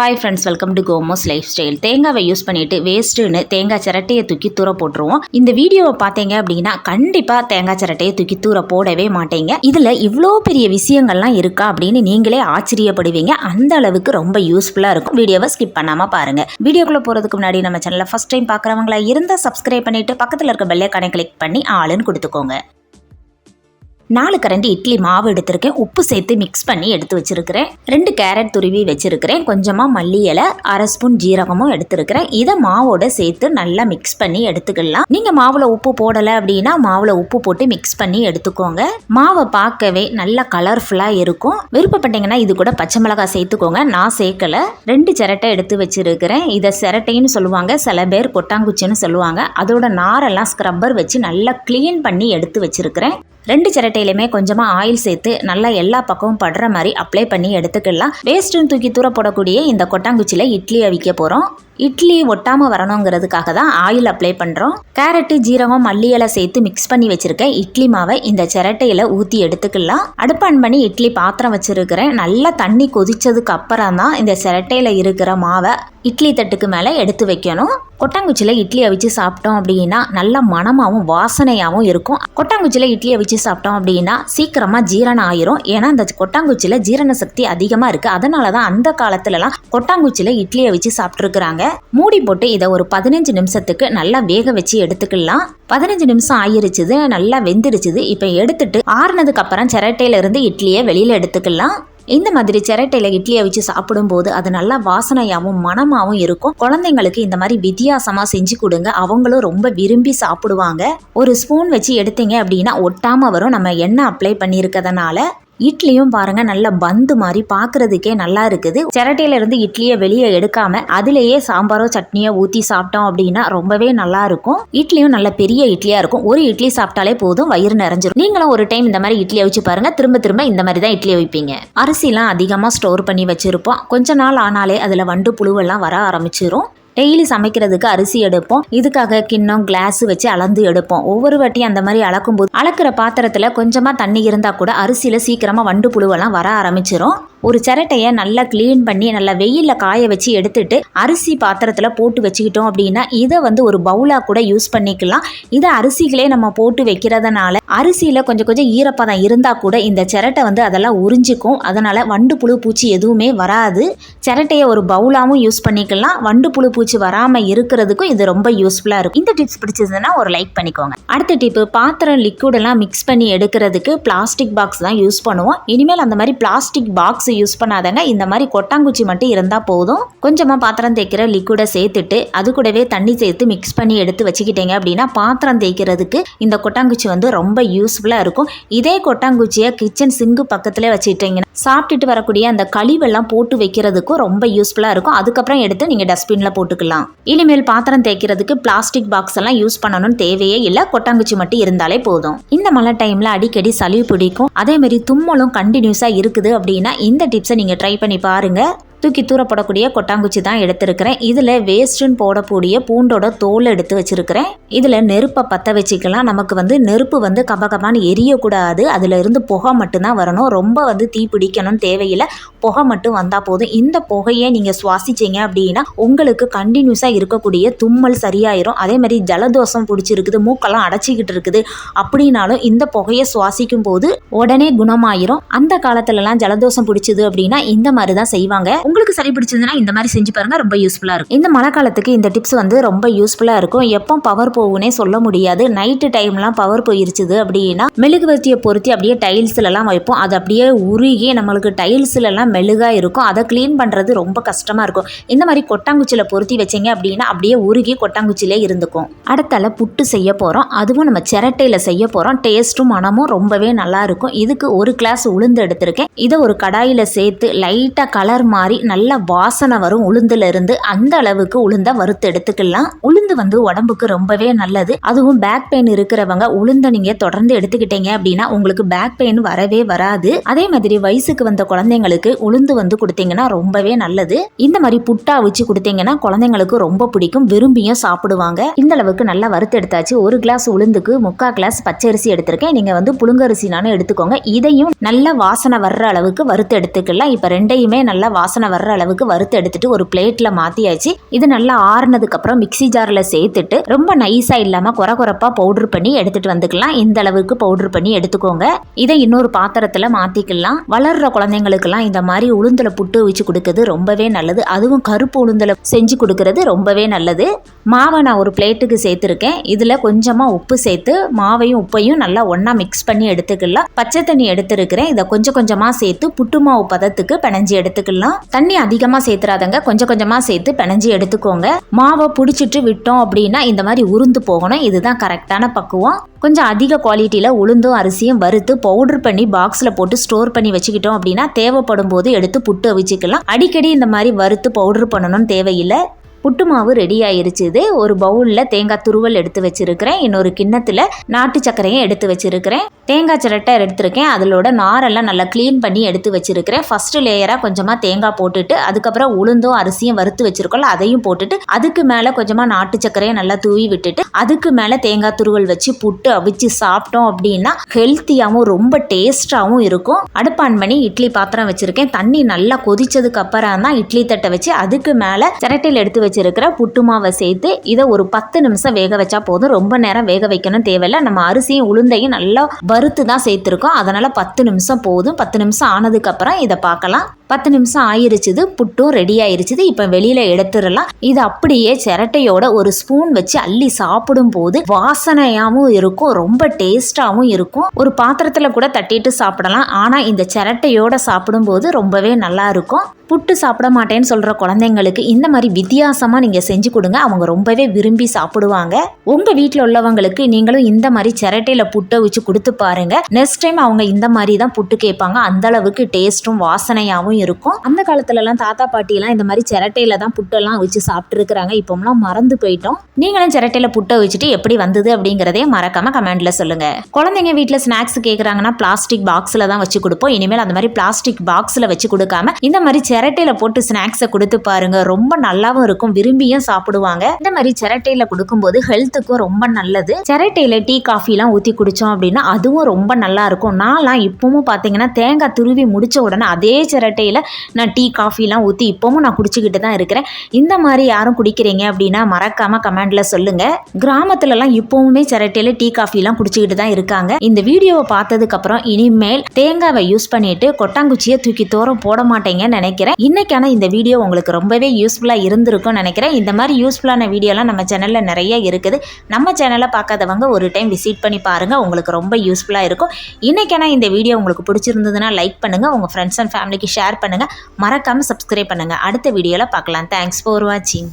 Hi friends welcome to கோமோஸ் lifestyle தேங்காவை use பண்ணிட்டு வேஸ்ட்டுன்னு தேங்காய் சிரட்டையை தூக்கி தூர போட்டுருவோம். இந்த வீடியோவை பார்த்தீங்க அப்படின்னா கண்டிப்பாக தேங்காய் சிரட்டையை தூக்கி தூர போடவே மாட்டீங்க. இதில் இவ்வளோ பெரிய விஷயங்கள்லாம் இருக்கா அப்படின்னு நீங்களே ஆச்சரியப்படுவீங்க. அந்த அளவுக்கு ரொம்ப யூஸ்ஃபுல்லாக இருக்கும். வீடியோவை ஸ்கிப் பண்ணாமல் பாருங்கள் வீடியோக்குள்ளே போகிறதுக்கு முன்னாடி நம்ம சேனலில் ஃபஸ்ட் டைம் பார்க்குறவங்களா இருந்தால் சப்ஸ்கிரைப் பண்ணிவிட்டு பக்கத்தில் இருக்க பெல்லைக்கானை கிளிக் பண்ணி ஆளுன்னு கொடுத்துக்கோங்க. நாலு கரண்டி இட்லி மாவு எடுத்திருக்கேன். உப்பு சேர்த்து மிக்ஸ் பண்ணி எடுத்து வச்சிருக்கிறேன். ரெண்டு கேரட் துருவி வச்சிருக்கிறேன். கொஞ்சமாக மல்லி இலை அரை ஸ்பூன் ஜீரகமும் எடுத்துருக்கிறேன். இதை மாவோட சேர்த்து நல்லா மிக்ஸ் பண்ணி எடுத்துக்கலாம். நீங்கள் மாவில் உப்பு போடலை அப்படின்னா மாவில் உப்பு போட்டு மிக்ஸ் பண்ணி எடுத்துக்கோங்க. மாவை பார்க்கவே நல்லா கலர்ஃபுல்லாக இருக்கும். விருப்பப்பட்டீங்கன்னா இது கூட பச்சை மிளகாய் சேர்த்துக்கோங்க. நான் சேர்க்கல. ரெண்டு சிரட்டை எடுத்து வச்சிருக்கிறேன். இதை சிரட்டைன்னு சொல்லுவாங்க. சில பேர் கொட்டாங்குச்சின்னு சொல்லுவாங்க. அதோட நாரெல்லாம் ஸ்க்ரப்பர் வச்சு நல்லா க்ளீன் பண்ணி எடுத்து வச்சிருக்கிறேன். ரெண்டு சிரட்டையிலுமே கொஞ்சமாக ஆயில் சேர்த்து நல்லா எல்லா பக்கமும் படுற மாதிரி அப்ளை பண்ணி எடுத்துக்கலாம். வேஸ்ட்டுன்னு தூக்கி தூர போடக்கூடிய இந்த கொட்டாங்குச்சியில் இட்லி அவிக்க போகிறோம் இட்லி ஒட்டாமல் வரணுங்கிறதுக்காக தான் ஆயில் அப்ளை பண்ணுறோம் கேரட்டு ஜீரகம் மல்லி இலை சேர்த்து மிக்ஸ் பண்ணி வச்சுருக்கேன் இட்லி மாவை இந்த சிரட்டையில் ஊற்றி எடுத்துக்கலாம். அடுப்பு ஆன் பண்ணி இட்லி பாத்திரம் வச்சுருக்கிறேன். நல்லா தண்ணி கொதிச்சதுக்கு அப்புறம் தான் இந்த சிரட்டையில் இருக்கிற மாவை இட்லி தட்டுக்கு மேலே எடுத்து வைக்கணும். கொட்டாங்குச்சியில் இட்லி அவிச்சு சாப்பிட்டோம் அப்படின்னா நல்ல மணமாகவும் வாசனையாகவும் இருக்கும். கொட்டாங்குச்சியில் இட்லி அவிச்சு சாப்பிட்டோம் அப்படின்னா சீக்கிரமாக ஜீரணம் ஆயிரும். ஏன்னா அந்த கொட்டாங்குச்சியில் ஜீரண சக்தி அதிகமாக இருக்குது அதனால தான் அந்த காலத்துலலாம் கொட்டாங்குச்சியில் இட்லி அவிச்சு சாப்பிட்ருக்குறாங்க மூடி போட்டு இதை ஒரு பதினஞ்சு நிமிஷத்துக்கு நல்லா வேக வச்சு எடுத்துக்கலாம். பதினஞ்சு நிமிஷம் ஆயிருச்சுது நல்லா வெந்துருச்சுது. இப்போ எடுத்துட்டு ஆறுனதுக்கு அப்புறம் சிரட்டையில இருந்து இட்லியை வெளியில் எடுத்துக்கலாம். இந்த மாதிரி சிரட்டையில் இட்லியை வச்சு சாப்பிடும்போது அது நல்லா வாசனையாகவும் மணமாகவும் இருக்கும். குழந்தைங்களுக்கு இந்த மாதிரி வித்தியாசமாக செஞ்சு கொடுங்க. அவங்களும் ரொம்ப விரும்பி சாப்பிடுவாங்க. ஒரு ஸ்பூன் வச்சு எடுத்தீங்க அப்படின்னா ஒட்டாமல் வரும். நம்ம எண்ணெய் அப்ளை பண்ணியிருக்கிறதுனால. இட்லியும் பாருங்க நல்ல பந்து மாதிரி பார்க்கறதுக்கே நல்லா இருக்குது. சிரட்டையில இருந்து இட்லியை வெளியே எடுக்காம அதுலேயே சாம்பாரோ சட்னியோ ஊற்றி சாப்பிட்டோம் அப்படின்னா ரொம்பவே நல்லா இருக்கும். இட்லியும் நல்ல பெரிய இட்லியா இருக்கும். ஒரு இட்லி சாப்பிட்டாலே போதும் வயிறு நிறைஞ்சிரும். நீங்களும் ஒரு டைம் இந்த மாதிரி இட்லியை வச்சு பாருங்க. திரும்ப திரும்ப இந்த மாதிரி தான் இட்லியை வைப்பீங்க. அரிசிலாம் அதிகமாக ஸ்டோர் பண்ணி வச்சிருப்போம். கொஞ்ச நாள் ஆனாலே அதில் வண்டு புழுவெல்லாம் வர ஆரம்பிச்சிரும். டெய்லி சமைக்கிறதுக்கு அரிசி எடுப்போம். இதுக்காக கிண்ணம் கிளாஸ் வச்சு அளந்து எடுப்போம். ஒவ்வொரு வாட்டி அந்த மாதிரி அளக்கும்போது அளக்குற பாத்திரத்தில் கொஞ்சமாக தண்ணி இருந்தால் கூட அரிசியில் சீக்கிரமாக வண்டு புழுவெல்லாம் வர ஆரம்பிச்சிடும் ஒரு சிரட்டையை நல்லா க்ளீன் பண்ணி நல்லா வெயிலில் காய வச்சு எடுத்துட்டு அரிசி பாத்திரத்தில் போட்டு வச்சுக்கிட்டோம் அப்படின்னா இதை வந்து ஒரு பவுலாக கூட யூஸ் பண்ணிக்கலாம். இதை அரிசிகளே நம்ம போட்டு வைக்கிறதுனால அரிசியில் கொஞ்சம் கொஞ்சம் ஈரப்பதம் இருந்தால் கூட இந்த சிரட்டை வந்து அதெல்லாம் உறிஞ்சிக்கும். அதனால் வண்டு புழு பூச்சி எதுவுமே வராது. சிரட்டையை ஒரு பவுலாகவும் யூஸ் பண்ணிக்கலாம். வண்டு புழு பூச்சி வராமல் இருக்கிறதுக்கும் இது ரொம்ப யூஸ்ஃபுல்லாக இருக்கும். இந்த டிப்ஸ் பிடிச்சதுன்னா ஒரு லைக் பண்ணிக்கோங்க. அடுத்த டிப்பு பாத்திரம் லிக்விடெல்லாம் மிக்ஸ் பண்ணி எடுக்கிறதுக்கு பிளாஸ்டிக் பாக்ஸ் தான் யூஸ் பண்ணுவோம். இனிமேல் அந்த மாதிரி பிளாஸ்டிக் பாக்ஸ் யூஸ் பண்ணாதங்க. இந்த மாதிரி கொட்டாங்குச்சி மட்டும் இருந்தால் போதும். கொஞ்சமாக பாத்திரம் தேய்க்கிற லிக்விடை சேர்த்துட்டு அது கூடவே தண்ணி சேர்த்து மிக்ஸ் பண்ணி எடுத்து வச்சுக்கிட்டீங்க அப்படின்னா பாத்திரம் தேய்க்கிறதுக்கு இந்த கொட்டாங்குச்சி வந்து ரொம்ப யூஸ்ஃபுல்லாக இருக்கும். இதே கொட்டாங்குச்சியை கிச்சன் சிங்கு பக்கத்தில் வச்சுட்டீங்கன்னா சாப்பிட்டுட்டு வரக்கூடிய அந்த கழிவெல்லாம் போட்டு வைக்கிறதுக்கும் ரொம்ப யூஸ்ஃபுல்லாக இருக்கும். அதுக்கப்புறம் எடுத்து நீங்கள் டஸ்ட்பினில் போட்டுக்கலாம். இனிமேல் பாத்திரம் தேய்க்கிறதுக்கு பிளாஸ்டிக் பாக்ஸ் எல்லாம் யூஸ் பண்ணணும்னு தேவையே இல்லை. கொட்டாங்குச்சி மட்டும் இருந்தாலே போதும். இந்த மழை டைமில் அடிக்கடி சளி பிடிக்கும். அதே மாதிரி தும்மலும் கண்டினியூஸாக இருக்குது அப்படின்னா இந்த டிப்ஸை நீங்கள் ட்ரை பண்ணி பாருங்கள் தூக்கி தூரப்படக்கூடிய கொட்டாங்குச்சி தான் எடுத்திருக்கிறேன். இதில் வேஸ்ட்டுன்னு போடக்கூடிய பூண்டோட தோல் எடுத்து வச்சுருக்கிறேன். இதில் நெருப்பை பற்ற வச்சுக்கலாம். நமக்கு வந்து நெருப்பு வந்து கபகபான்னு எரியக்கூடாது. அதில் இருந்து புகை மட்டும்தான் வரணும். ரொம்ப வந்து தீ பிடிக்கணும்னு தேவையில்லை. புகை மட்டும் வந்தால் போதும். இந்த புகையை நீங்கள் சுவாசிச்சிங்க அப்படின்னா உங்களுக்கு கண்டினியூஸாக இருக்கக்கூடிய தும்மல் சரியாயிரும். அதே மாதிரி ஜலதோஷம் பிடிச்சிருக்குது மூக்கெல்லாம் அடைச்சிக்கிட்டு இருக்குது அப்படின்னாலும் இந்த புகையை சுவாசிக்கும் போது உடனே குணமாயிரும். அந்த காலத்துலலாம் ஜலதோஷம் பிடிச்சது அப்படின்னா இந்த மாதிரி தான் செய்வாங்க. உங்களுக்கு சளி பிடிச்சதுன்னா இந்த மாதிரி செஞ்சு பாருங்க ரொம்ப யூஸ்ஃபுல்லாக இருக்கும். இந்த மழை காலத்துக்கு இந்த டிப்ஸ் வந்து ரொம்ப யூஸ்ஃபுல்லாக இருக்கும். எப்போ பவர் போகுனே சொல்ல முடியாது. நைட்டு டைம்லாம் பவர் போயிருச்சுது அப்படின்னா மெழுகுவர்த்தியை பொருத்தி அப்படியே டைல்ஸ்லலாம் வைப்போம். அது அப்படியே உருகி நம்மளுக்கு டைல்ஸ்லலாம் மெழுகாக இருக்கும். அதை க்ளீன் பண்ணுறது ரொம்ப கஷ்டமாக இருக்கும். இந்த மாதிரி கொட்டாங்குச்சியில் பொருத்தி வச்சீங்க அப்படின்னா அப்படியே உருகி கொட்டாங்குச்சியிலே இருந்துக்கும். அடுத்தால புட்டு செய்ய போகிறோம் அதுவும் நம்ம சிரட்டையில் செய்ய போகிறோம் டேஸ்ட்டும் மனமும் ரொம்பவே நல்லா இருக்கும். இதுக்கு ஒரு கிளாஸ் உளுந்து எடுத்திருக்கேன். இதை ஒரு கடாயில் சேர்த்து லைட்டாக கலர் மாதிரி நல்ல வாசனை வரும் உளுந்துல இருந்து அந்த அளவுக்கு உளுந்த வறுத்து எடுத்துக்கலாம். உளுந்து வந்து உடம்புக்கு ரொம்பவே நல்லது. அதுவும் பேக் பெயின் இருக்கிறவங்க உளுந்த நீங்க தொடர்ந்து எடுத்துக்கிட்டீங்க அப்படின்னா உங்களுக்கு பேக் பெயின் வரவே வராது. அதே மாதிரி வயசுக்கு வந்த குழந்தைங்களுக்கு உளுந்து வந்து கொடுத்தீங்கன்னா ரொம்பவே நல்லது. இந்த மாதிரி புட்டா வச்சு கொடுத்தீங்கன்னா குழந்தைங்களுக்கு ரொம்ப பிடிக்கும். விரும்பியும் சாப்பிடுவாங்க. இந்த அளவுக்கு நல்லா வறுத்து எடுத்தாச்சு. ஒரு கிளாஸ் உளுந்துக்கு முக்கால் கிளாஸ் பச்சரிசி எடுத்திருக்கேன். நீங்க வந்து புழுங்கரிசினாலும் எடுத்துக்கோங்க. இதையும் நல்ல வாசனை வர்ற அளவுக்கு வறுத்து எடுத்துக்கலாம். இப்ப ரெண்டையுமே நல்லா வாசனை வர்ற அளவுக்கு வறுத்து எடுத்துட்டு ஒரு பிளேட்ல மாத்தியாச்சு. இது நல்லா ஆறுனதுக்கு அப்புறம் மிக்ஸி ஜார்ல சேர்த்துட்டு ரொம்ப நைஸா இல்லாம குறை குறைப்பா பவுடர் பண்ணி எடுத்துட்டு வந்துக்கலாம். இந்த அளவுக்கு பவுடர் பண்ணி எடுத்துக்கோங்க. இதை இன்னொரு பாத்திரத்துல மாத்திக்கலாம். வளர்ற குழந்தைங்களுக்கெல்லாம் இந்த மாதிரி உளுந்தில் புட்டு வச்சு கொடுக்கறது ரொம்பவே நல்லது. அதுவும் கருப்பு உளுந்தில் செஞ்சு கொடுக்கறது ரொம்பவே நல்லது. மாவை நான் ஒரு பிளேட்டுக்கு சேர்த்துருக்கேன். இதுல கொஞ்சமா உப்பு சேர்த்து மாவையும் உப்பையும் நல்லா ஒன்றா மிக்ஸ் பண்ணி எடுத்துக்கலாம். பச்சை தண்ணி எடுத்துருக்கிறேன். இதை கொஞ்சம் கொஞ்சமா சேர்த்து புட்டு மாவு பதத்துக்கு பிணைஞ்சு எடுத்துக்கலாம். தண்ணி அதிகமாக சேர்த்துறாதங்க கொஞ்சம் கொஞ்சமாக சேர்த்து பிணைஞ்சு எடுத்துக்கோங்க. மாவை பிடிச்சிட்டு விட்டோம் அப்படின்னா இந்த மாதிரி உருந்து போகணும். இதுதான் கரெக்டான பக்குவம். கொஞ்சம் அதிக குவாலிட்டியில் உளுந்தும் அரிசியும் வறுத்து பவுடர் பண்ணி பாக்ஸில் போட்டு ஸ்டோர் பண்ணி வச்சுக்கிட்டோம் அப்படின்னா தேவைப்படும் போது எடுத்து புட்டு அவிச்சுக்கலாம். அடிக்கடி இந்த மாதிரி வறுத்து பவுடர் பண்ணணும்னு தேவையில்லை. புட்டு மாவு ரெடி ஆயிருச்சு இது ஒரு பவுலில் தேங்காய் துருவல் எடுத்து வச்சிருக்கிறேன். இன்னொரு கிண்ணத்தில் நாட்டு சர்க்கரையும் எடுத்து வச்சிருக்கிறேன். தேங்காய் சிரட்டை எடுத்திருக்கேன். அதிலோட நாரெல்லாம் நல்லா க்ளீன் பண்ணி எடுத்து வச்சிருக்கிறேன். ஃபஸ்ட்டு லேயராக கொஞ்சமாக தேங்காய் போட்டுட்டு அதுக்கப்புறம் உளுந்தும் அரிசியும் வறுத்து வச்சிருக்கோம்ல அதையும் போட்டுட்டு அதுக்கு மேலே கொஞ்சமாக நாட்டு சர்க்கரையை நல்லா தூவி விட்டுட்டு அதுக்கு மேலே தேங்காய் துருவல் வச்சு புட்டு அவிச்சு சாப்பிட்டோம் அப்படின்னா ஹெல்த்தியாகவும் ரொம்ப டேஸ்டாகவும் இருக்கும். அடுப்பான் பண்ணி இட்லி பாத்திரம் வச்சிருக்கேன். தண்ணி நல்லா கொதிச்சதுக்கு அப்புறம் தான் இட்லி தட்டை வச்சு அதுக்கு மேலே சிரட்டையில் எடுத்து வச்சிருக்கிற புட்டு மாவை சேர்த்து இதை ஒரு பத்து நிமிஷம் வேக வச்சா போதும். ரொம்ப நேரம் வேக வைக்கணும் தேவையில்ல. நம்ம அரிசியும் உளுந்தையும் நல்லா வறுத்து தான் சேர்த்துருக்கோம். அதனால் பத்து நிமிஷம் போதும். பத்து நிமிஷம் ஆனதுக்கப்புறம் இதை பார்க்கலாம். பத்து நிமிஷம் ஆயிருச்சுது. புட்டும் ரெடி ஆயிருச்சுது. இப்போ வெளியில் எடுத்துடலாம். இது அப்படியே சிரட்டையோட ஒரு ஸ்பூன் வச்சு அள்ளி சாப்பிடும் போது வாசனையாகவும் இருக்கும். ரொம்ப டேஸ்டாகவும் இருக்கும். ஒரு பாத்திரத்தில் கூட தட்டிட்டு சாப்பிடலாம். ஆனால் இந்த சிரட்டையோட சாப்பிடும்போது ரொம்பவே நல்லா இருக்கும். புட்டு சாப்பிட மாட்டேன்னு சொல்கிற குழந்தைங்களுக்கு இந்த மாதிரி வித்தியாசமா நீங்கள் செஞ்சு கொடுங்க. அவங்க ரொம்பவே விரும்பி சாப்பிடுவாங்க. உங்கள் வீட்டில் உள்ளவங்களுக்கு நீங்களும் இந்த மாதிரி சிரட்டையில் புட்டை வச்சு கொடுத்து பாருங்க. நெக்ஸ்ட் டைம் அவங்க இந்த மாதிரி தான் புட்டு கேட்பாங்க. அந்த அளவுக்கு டேஸ்ட்டும் வாசனையாகவும் இருக்கும். அந்த காலத்துலலாம் தாத்தா பாட்டியெல்லாம் இந்த மாதிரி சிரட்டையில் தான் புட்டெல்லாம் வச்சு சாப்பிட்ருக்குறாங்க இப்போம்லாம் மறந்து போயிட்டோம். நீங்களும் சிரட்டையில் புட்டை வச்சுட்டு எப்படி வந்தது அப்படிங்கிறதே மறக்காம கமெண்ட்ல சொல்லுங்க. குழந்தைங்க வீட்டில் ஸ்நாக்ஸ் கேட்குறாங்கன்னா பிளாஸ்டிக் பாக்ஸில் தான் வச்சு கொடுப்போம். இனிமேல் அந்த மாதிரி பிளாஸ்டிக் பாக்ஸில் வச்சு கொடுக்காம இந்த மாதிரி சிரட்டையில் போட்டு ஸ்நாக்ஸை கொடுத்து பாருங்க. ரொம்ப நல்லாவும் இருக்கும். விரும்பியும் சாப்பிடுவாங்க. இந்த மாதிரி செரட்டையில கொடுக்கும்போது ஹெல்த்துக்கும் ரொம்ப நல்லது. செரட்டையில டீ காஃபிலாம் ஊற்றி குடித்தோம் அப்படின்னா அதுவும் ரொம்ப நல்லா இருக்கும். நான்லாம் இப்பவும் பார்த்தீங்கன்னா தேங்காய் துருவி முடிச்ச உடனே அதே செரட்டையில் நான் டீ காஃபிலாம் ஊற்றி இப்பவும் நான் குடிச்சுக்கிட்டு தான் இருக்கிறேன். இந்த மாதிரி யாரும் குடிக்கிறீங்க அப்படின்னா மறக்காம கமெண்ட்ல சொல்லுங்க. கிராமத்துலலாம் இப்பவுமே செரட்டையில் டீ காஃபிலாம் குடிச்சுக்கிட்டு தான் இருக்காங்க. இந்த வீடியோவை பார்த்ததுக்கு அப்புறம் இனிமேல் தேங்காவை யூஸ் பண்ணிட்டு கொட்டாங்குச்சியை தூக்கி தூரம் போட மாட்டேங்கன்னு நினைக்கிறேன். இன்னைக்கான இந்த வீடியோ உங்களுக்கு ரொம்பவே யூஸ்ஃபுல்லாக இருந்திருக்கும் நினைக்கிறேன். இந்த மாதிரி யூஸ்ஃபுல்லான வீடியோலாம் நம்ம சேனலில் நிறைய இருக்குது. நம்ம சேனலை பார்க்காதவங்க ஒரு டைம் விசிட் பண்ணி பாருங்கள் உங்களுக்கு ரொம்ப யூஸ்ஃபுல்லாக இருக்கும். இன்னைக்கான இந்த வீடியோ உங்களுக்கு பிடிச்சிருந்ததுன்னா லைக் பண்ணுங்கள் உங்கள் ஃப்ரெண்ட்ஸ் அண்ட் ஃபேமிலிக்கு ஷேர் பண்ணுங்கள் மறக்காமல் சப்ஸ்கிரைப் பண்ணுங்கள் அடுத்த வீடியோவில் பார்க்கலாம். தேங்க்ஸ் ஃபார் வாட்சிங்